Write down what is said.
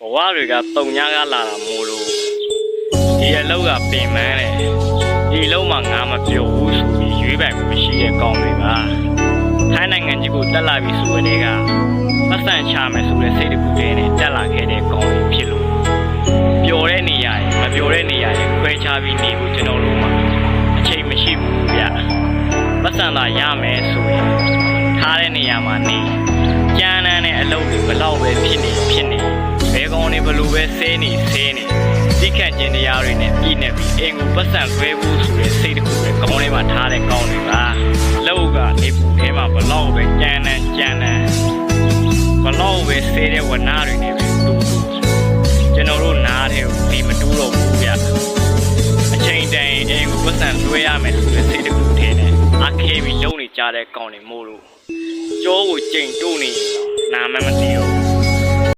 ဘဝတွေကတုံညာကလာတာမို့လို့ဒီအလောက်ကပင်မန်းတယ်ဒီအလုံးမှာငါမပြောဘူးဆိုပြီးရွေးပိုင်မှုမရှိတဲ့ကောင်းတွေပါထိုင်းနိုင်ငံကြီးကိုတက်လာပြီဆိုတဲ့ကပတ်စံချမယ်ဆိုတဲ့စိတ်တစ်ခုတည်းနဲ့တက်လာခဲ့တဲ့ကောင်းတွေဖြစ်လို့ပျော်တဲ့နေရာရင်မပျော်တဲ့နေရာရင်ခွဲခြားပြီးနေဖို့ကျွန်တော်တို့မှာအချိန်မရှိဘူးဗျပတ်စံသာရမယ်ဆိုရင်ထားတဲ့နေရာမှာနေ ဘလို့ပဲဆဲနေဆဲနေသိခန့်ကျင်တရားတွေနဲ့ပြည်နေပြီးအိမ်ကိုပတ်စံဆွဲဖို့ဆိုတဲ့စိတ်တစ်ခုပဲကောင်းလေးမှာထားတဲ့ကောင်းတွေပါလောက်ကနေပူထဲမှာဘလောက်ပဲကြမ်းတမ်းကြမ်းတမ်းဘလောက်ပဲဆဲတဲ့ဝနာတွေနဲ့ပဲတူတူကျွန်တော်တို့နားထဲကိုဒီမတူးတော့ဘူးဗျအချိန်တန်ရင်အိမ်ကိုပတ်စံဆွဲရမယ်ဆိုတဲ့စိတ်တစ်ခုထဲနဲ့အခဲပြီးလုံနေကြတဲ့ကောင်းတွေမို့လို့ကြောကိုကြိမ်တိုးနေရင်တော့နာမမသိတော့ဘူး